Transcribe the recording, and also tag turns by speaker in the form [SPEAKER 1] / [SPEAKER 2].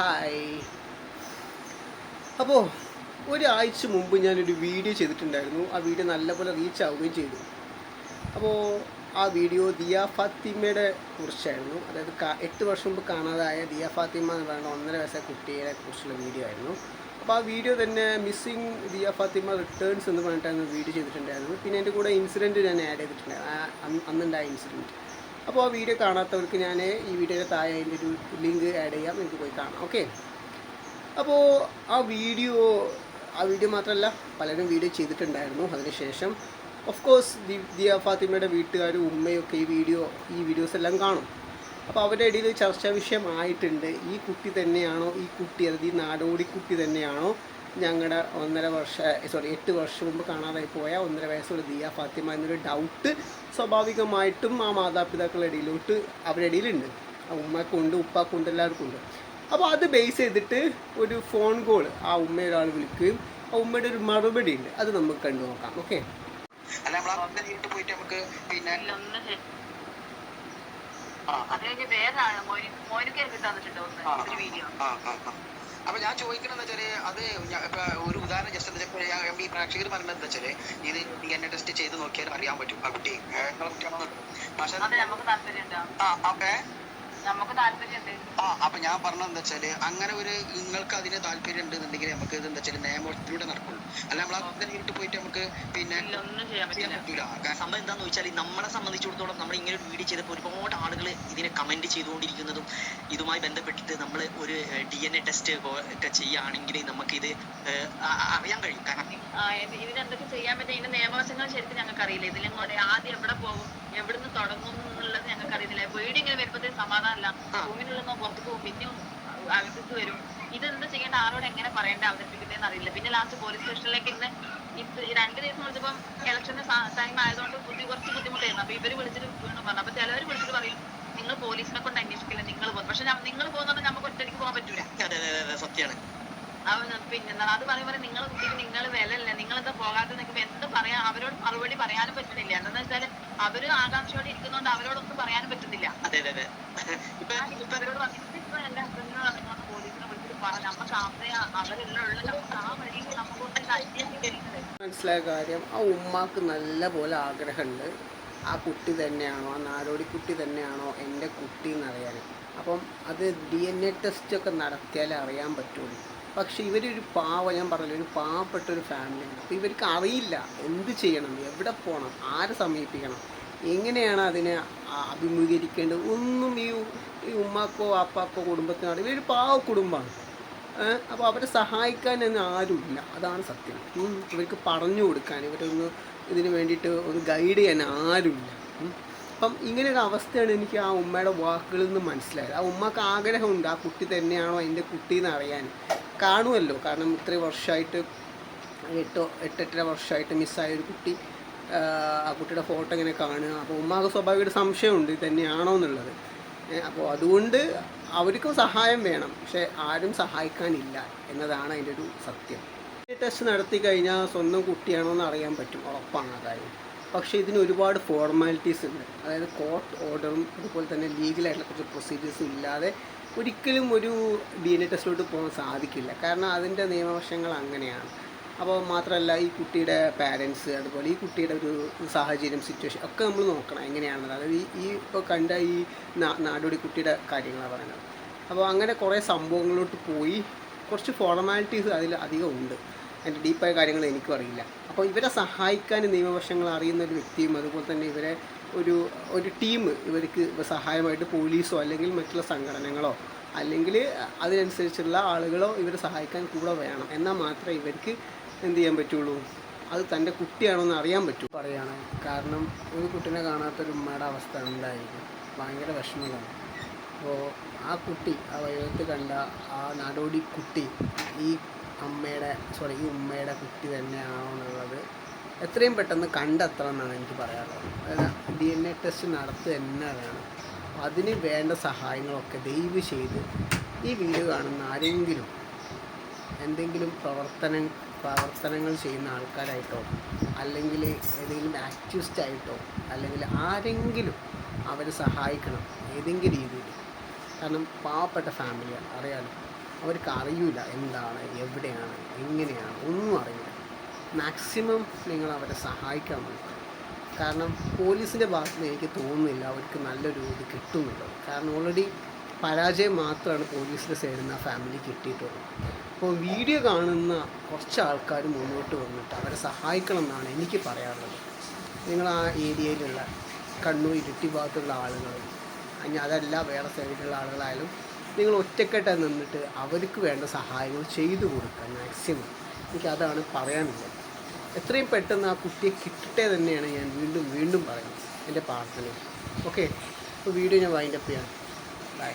[SPEAKER 1] Hi അപ്പോൾ ഒരാഴ്ച മുമ്പ് ഞാനൊരു വീഡിയോ ചെയ്തിട്ടുണ്ടായിരുന്നു. ആ വീഡിയോ നല്ലപോലെ റീച്ച് ആവുകയും ചെയ്തു. അപ്പോൾ ആ വീഡിയോ ദിയ ഫാത്തിമയുടെ കുറിച്ചായിരുന്നു. അതായത് എട്ട് വർഷം മുമ്പ് കാണാതായ ദിയ ഫാത്തിമ എന്ന് പറയുന്ന ഒന്നര വയസ്സായ കുട്ടിയെ കുറിച്ചുള്ള വീഡിയോ ആയിരുന്നു. അപ്പോൾ ആ വീഡിയോ തന്നെ മിസ്സിങ് ദിയ ഫാത്തിമ റിട്ടേൺസ് എന്ന് പറഞ്ഞിട്ടായിരുന്നു വീഡിയോ ചെയ്തിട്ടുണ്ടായിരുന്നു പിന്നെ എന്റെ കൂടെ ഇൻസിഡന്റ് ഞാൻ ആഡ് ചെയ്തിട്ടുണ്ടായിരുന്നു. അന്നുണ്ടായ ഇൻസിഡന്റ് അപ്പോൾ ആ വീഡിയോ കാണാത്തവർക്ക് ഞാൻ ഈ വീഡിയോയുടെ താഴെ അതിന്റെ ഒരു ലിങ്ക് ആഡ് ചെയ്യാം നിങ്ങൾക്ക് പോയി കാണാം ഓക്കെ അപ്പോൾ ആ വീഡിയോ ആ വീഡിയോ മാത്രമല്ല പലരും വീഡിയോ ചെയ്തിട്ടുണ്ടായിരുന്നു അതിനുശേഷം. ഓഫ് കോഴ്സ് ദിയ ഫാത്തിമയുടെ വീട്ടുകാരും ഉമ്മയൊക്കെ ഈ വീഡിയോ ഈ വീഡിയോസ് എല്ലാം കാണും. അപ്പോൾ അവരുടെ ഇടയിൽ ചർച്ചാ വിഷയമായിട്ടുണ്ട്. ഈ കുട്ടി തന്നെയാണോ ഈ കുട്ടി അതായത് ഈ നാടോടി കുട്ടി തന്നെയാണോ ഞങ്ങളുടെ ഒന്നര വർഷ സോറി എട്ട് വർഷം മുമ്പ് കാണാതായി പോയ ഒന്നര വയസ്സുള്ള ദിയ ഫാത്തിമ എന്നൊരു ഡൗട്ട് സ്വാഭാവികമായിട്ടും ആ മാതാപിതാക്കളുടെ ഇടയിലോട്ട് അവരുടെ ഇടയിലുണ്ട്. ആ ഉമ്മക്കുണ്ട് ഉപ്പാക്കുണ്ട് എല്ലാവർക്കും ഉണ്ട്. അപ്പോൾ അത് ബേസ് ചെയ്തിട്ട് ഒരു ഫോൺ കോൾ ആ ഉമ്മ ഒരാൾ വിളിക്കുകയും ആ ഉമ്മയുടെ ഒരു മറുപടി ഉണ്ട്. അത് നമുക്ക് കണ്ടു നോക്കാം ഓക്കെ
[SPEAKER 2] അല്ല നമ്മൾ പോയിട്ട് നമുക്ക് പിന്നെ
[SPEAKER 3] അത് കഴിഞ്ഞ് വേറെ ആൾ മോന് മോനിക്ക് എനിക്ക് തന്നിട്ടുണ്ട് ഒന്ന് ഒരു വീഡിയോ
[SPEAKER 2] ആ ആ ആ. അപ്പൊ ഞാൻ ചോദിക്കണമെന്ന് വെച്ചാൽ അത് ഒരു ഉദാഹരണം ജസ്റ്റ് എന്താ വെച്ചാൽ ഈ പ്രേക്ഷകർ പറഞ്ഞത് എന്താ വെച്ചാൽ ഇത് ഡി എൻ എ ടെസ്റ്റ് ചെയ്ത് നോക്കിയാൽ അറിയാൻ പറ്റും ആ കുട്ടി. പക്ഷെ
[SPEAKER 3] നമുക്ക് താല്പര്യമുണ്ടോ.
[SPEAKER 2] ആ
[SPEAKER 3] നമുക്ക് താല്പര്യമുണ്ട്
[SPEAKER 2] ആ അപ്പൊ ഞാൻ പറഞ്ഞത് എന്താ വെച്ചാൽ അങ്ങനെ ഒരു നിങ്ങൾക്ക് അതിന് താല്പര്യം ഉണ്ടെന്നുണ്ടെങ്കിൽ നമുക്ക് ഇത് എന്താ വെച്ചാൽ നിയമത്തിലൂടെ നടക്കുള്ളൂ. അല്ല നമ്മൾ അവിടെ നേരിട്ട് പോയിട്ട് നമുക്ക് പിന്നെ
[SPEAKER 3] ഇല്ല ഒന്നും ചെയ്യാൻ
[SPEAKER 2] പറ്റൂല.
[SPEAKER 4] സംഭവം എന്താന്ന് വെച്ചാൽ നമ്മളെ സംബന്ധിച്ചിടത്തോളം നമ്മൾ ഇങ്ങനെ ഒരു വീഡിയോ ചെയ്തപ്പോൾ ഒരുപാട് ആളുകൾ ഇതിനെ കമന്റ് ചെയ്തുകൊണ്ടിരിക്കുന്നതും ഇതുമായി ബന്ധപ്പെട്ടിട്ട് നമ്മൾ ഒരു ഡി എൻ എ ടെസ്റ്റ് ഒക്കെ ചെയ്യുകയാണെങ്കിൽ നമുക്ക് ഇത് അറിയാൻ കഴിയും. കാരണം
[SPEAKER 3] ഇതിനെന്തൊക്കെ ചെയ്യാൻ പറ്റും? ഇതിന്റെ നിയമവശങ്ങൾ ശരിക്കും ഞങ്ങൾക്ക് അറിയില്ല ഇതിലങ്ങോട്ട് ആദ്യം എവിടെ പോകും എവിടുന്ന് തുടങ്ങും എന്നുള്ളത് ഞങ്ങൾക്ക് അറിയില്ല വീട് ഇങ്ങനെ വരുമ്പോഴത്തേക്ക് സമാധാനമല്ല നിന്ന് പുറത്ത് പോകും പിന്നെയും അകത്തേക്ക് വരും. ഇതെന്ത് ചെയ്യേണ്ട? ആരോട് എങ്ങനെ പറയേണ്ട? അവതരിപ്പിക്കുന്നതെന്ന് അറിയില്ല. പിന്നെ ലാസ്റ്റ് പോലീസ് സ്റ്റേഷനിലേക്ക് ഇന്ന് രണ്ട് ദിവസം വിളിച്ചപ്പം ഇലക്ഷന്റെ ടൈം ആയതുകൊണ്ട് ബുദ്ധി കുറച്ച് ബുദ്ധിമുട്ടായിരുന്നു. അപ്പൊ ഇവർ വിളിച്ചിട്ട് വീണ്ടും പറഞ്ഞു. അപ്പൊ ചിലവർ വിളിച്ചിട്ട് പറയും നിങ്ങൾ പോലീസിനെ കൊണ്ട് അന്വേഷിക്കില്ല? നിങ്ങൾ പോകും. പക്ഷെ നിങ്ങൾ പോകുന്നത് നമുക്ക് ഒറ്റയ്ക്ക് പോകാൻ പറ്റൂല.
[SPEAKER 4] സത്യമാണ്
[SPEAKER 3] പിന്നെ എന്താ അത് പറയുമ്പോൾ നിങ്ങൾ കുട്ടിക്ക് നിങ്ങൾ വിലല്ല നിങ്ങൾ എന്താ പോകാതെ നിൽക്കുമ്പോൾ എന്ത് പറയാ? അവരോട് മറുപടി പറയാനും പറ്റുന്നില്ല. എന്താന്ന് വെച്ചാൽ അവർ ആകാംക്ഷയോടെ ഇരിക്കുന്നോണ്ട് അവരോടൊന്നും പറയാനും പറ്റുന്നില്ല. അവരോട് എന്റെ ഹസ്ബൻഡിനോട് പോലീസിനെ വിളിച്ചിട്ട് പറ നമുക്ക് അവരെ അവരെല്ലാം ഉള്ള നമുക്ക് ആ വഴി നമുക്ക്
[SPEAKER 1] മനസ്സിലായ കാര്യം ആ ഉമ്മാക്ക് നല്ല പോലെ ആഗ്രഹമുണ്ട്. ആ കുട്ടി തന്നെയാണോ ആ നാടോടി കുട്ടി തന്നെയാണോ എന്റെ കുട്ടി എന്നറിയാൻ അപ്പം അത് ഡി എൻ എ ടെസ്റ്റ് ഒക്കെ നടത്തിയാലേ അറിയാൻ പറ്റുള്ളൂ. പക്ഷേ ഇവരൊരു പാവ ഞാൻ പറഞ്ഞില്ല ഒരു പാവപ്പെട്ട ഒരു ഫാമിലിയാണ്. അപ്പോൾ ഇവർക്ക് അറിയില്ല എന്ത് ചെയ്യണം എവിടെ പോകണം ആരെ സമീപിക്കണം എങ്ങനെയാണ് അതിനെ അഭിമുഖീകരിക്കേണ്ടത്. ഒന്നും ഈ ഈ ഉമ്മാക്കോ അപ്പാക്കോ കുടുംബത്തിനാണ് ഇവരൊരു പാവ കുടുംബമാണ്. അപ്പോൾ അവരെ സഹായിക്കാൻ ഒന്നും ആരുമില്ല അതാണ് സത്യം. ഇവർക്ക് പറഞ്ഞു കൊടുക്കാൻ ഇവരൊന്ന് ഇതിന് വേണ്ടിയിട്ട് ഒന്ന് ഗൈഡ് ചെയ്യാൻ ആരുമില്ല. അപ്പം ഇങ്ങനെയൊരു അവസ്ഥയാണ് എനിക്ക് ആ ഉമ്മയുടെ വാക്കുകളിൽ നിന്ന് മനസ്സിലായത്. ആ ഉമ്മക്ക് ആഗ്രഹമുണ്ട് ആ കുട്ടി തന്നെയാണോ എന്റെ കുട്ടി എന്ന് അറിയാൻ. കാണുമല്ലോ. കാരണം ഇത്രയും വർഷമായിട്ട് എട്ടോ എട്ടെട്ടര വർഷമായിട്ട് മിസ്സായ ഒരു കുട്ടി ആ, കുട്ടിയുടെ ഫോട്ടോ ഇങ്ങനെ കാണുക. അപ്പോൾ ഉമ്മാക്ക് സ്വാഭാവികമായിട്ട് സംശയമുണ്ട് തന്നെയാണോ എന്നുള്ളത്. അപ്പോൾ അതുകൊണ്ട് അവർക്കും സഹായം വേണം. പക്ഷേ ആരും സഹായിക്കാനില്ല എന്നതാണ് അതിന്റെ ഒരു സത്യം. ടെസ്റ്റ് നടത്തി കഴിഞ്ഞാൽ സ്വന്തം കുട്ടിയാണോ എന്ന് അറിയാൻ പറ്റും ഉറപ്പാണ് അതായത്. പക്ഷേ ഇതിന് ഒരുപാട് ഫോർമാലിറ്റീസ് ഉണ്ട്. അതായത് കോർട്ട് ഓർഡറും അതുപോലെ തന്നെ ലീഗലായിട്ടുള്ള കുറച്ച് പ്രൊസീജിയേഴ്സും ഇല്ലാതെ ഒരിക്കലും ഒരു ഡി എൻ എ ടെസ്റ്റിലോട്ട് പോകാൻ സാധിക്കില്ല. കാരണം അതിന്റെ നിയമവശങ്ങൾ അങ്ങനെയാണ്. അപ്പോൾ മാത്രമല്ല ഈ കുട്ടിയുടെ പാരൻസ് അതുപോലെ ഈ കുട്ടിയുടെ ഒരു സാഹചര്യം സിറ്റുവേഷൻ ഒക്കെ നമ്മൾ നോക്കണം എങ്ങനെയാണെന്ന് അതായത് ഈ ഈ ഇപ്പോൾ കണ്ട ഈ നാടോടി കുട്ടിയുടെ കാര്യങ്ങളാണ് പറയുന്നത്. അപ്പോൾ അങ്ങനെ കുറേ സംഭവങ്ങളിലോട്ട് പോയി. കുറച്ച് ഫോർമാലിറ്റീസ് അതിൽ അധികം ഉണ്ട്. അതിന്റെ ഡീപ്പായ കാര്യങ്ങൾ എനിക്കും അറിയില്ല. അപ്പോൾ ഇവരെ സഹായിക്കാൻ നിയമവശങ്ങൾ അറിയുന്ന ഒരു വ്യക്തിയും അതുപോലെ തന്നെ ഇവരെ ഒരു ഒരു ടീം ഇവർക്ക് സഹായമായിട്ട് പോലീസോ അല്ലെങ്കിൽ മറ്റുള്ള സംഘടനകളോ അല്ലെങ്കിൽ അതിനനുസരിച്ചുള്ള ആളുകളോ ഇവരെ സഹായിക്കാൻ കൂടെ വേണം. എന്നാൽ മാത്രമേ ഇവർക്ക് എന്ത് ചെയ്യാൻ പറ്റുള്ളൂ? അത് തന്റെ കുട്ടിയാണോ എന്ന് അറിയാൻ പറ്റൂ. പറയാണ് കാരണം ഒരു കുട്ടീനെ കാണാത്തൊരു ഉമ്മയുടെ അവസ്ഥ എന്തായിരിക്കും ഭയങ്കര വിഷമമാണ്. അപ്പോൾ ആ കുട്ടി ആ വൈകത്ത് കണ്ട ആ നാടോടി കുട്ടി ഈ അമ്മയുടെ സോറി ഈ ഉമ്മയുടെ കുട്ടി തന്നെയാണെന്നുള്ളത് എത്രയും പെട്ടെന്ന് കണ്ടെത്തണം എന്നാണ് എനിക്ക് പറയാനുള്ളത്. ഡി എൻ എ ടെസ്റ്റ് നടത്തുക തന്നെ വേണം അതിന് വേണ്ട സഹായങ്ങളൊക്കെ ദയവ് ചെയ്ത് ഈ വീഡിയോ കാണുന്ന ആരെങ്കിലും എന്തെങ്കിലും പ്രവർത്തനം പ്രവർത്തനങ്ങൾ ചെയ്യുന്ന ആൾക്കാരായിട്ടോ അല്ലെങ്കിൽ ഏതെങ്കിലും ആക്ടിവിസ്റ്റ് ആയിട്ടോ അല്ലെങ്കിൽ ആരെങ്കിലും അവരെ സഹായിക്കണം ഏതെങ്കിലും രീതിയിൽ. കാരണം പാവപ്പെട്ട ഫാമിലിയാണ് അറിയാലോ. അവർക്ക് അറിയില്ല എന്താണ് എവിടെയാണ് എങ്ങനെയാണ് ഒന്നും അറിയില്ല മാക്സിമം നിങ്ങൾ അവരെ സഹായിക്കാൻ നോക്കുക. കാരണം പോലീസിന്റെ ഭാഗത്ത് നിന്ന് എനിക്ക് തോന്നുന്നില്ല അവർക്ക് നല്ലൊരു ഇത് കിട്ടുന്നുള്ളത് കാരണം ഓൾറെഡി പരാജയം മാത്രമാണ് പോലീസിന്റെ സൈഡിൽ നിന്ന് ആ ഫാമിലി കിട്ടിയിട്ടുള്ളത്. അപ്പോൾ വീഡിയോ കാണുന്ന കുറച്ച് ആൾക്കാർ മുന്നോട്ട് വന്നിട്ട് അവരെ സഹായിക്കണം എന്നാണ് എനിക്ക് പറയാനുള്ളത്. നിങ്ങൾ ആ ഏരിയയിലുള്ള കണ്ണൂർ ഇരിട്ടി ഭാഗത്തുള്ള ആളുകൾ അല്ലെങ്കിൽ അതല്ല വേറെ സൈഡിലുള്ള ആളുകളായാലും നിങ്ങൾ ഒറ്റക്കെട്ടായി നിന്നിട്ട് അവർക്ക് വേണ്ട സഹായങ്ങൾ ചെയ്തു കൊടുക്കുക മാക്സിമം എനിക്കതാണ് പറയാനുള്ളത്. എത്രയും പെട്ടെന്ന് ആ കുട്ടിയെ കിട്ടട്ടെ തന്നെയാണ് ഞാൻ വീണ്ടും വീണ്ടും പറയുന്നത്. എന്റെ പ്രാർത്ഥന ഓക്കെ അപ്പോൾ വീഡിയോ ഞാൻ വൈൻഡപ്പ് ചെയ്യാം. ബൈ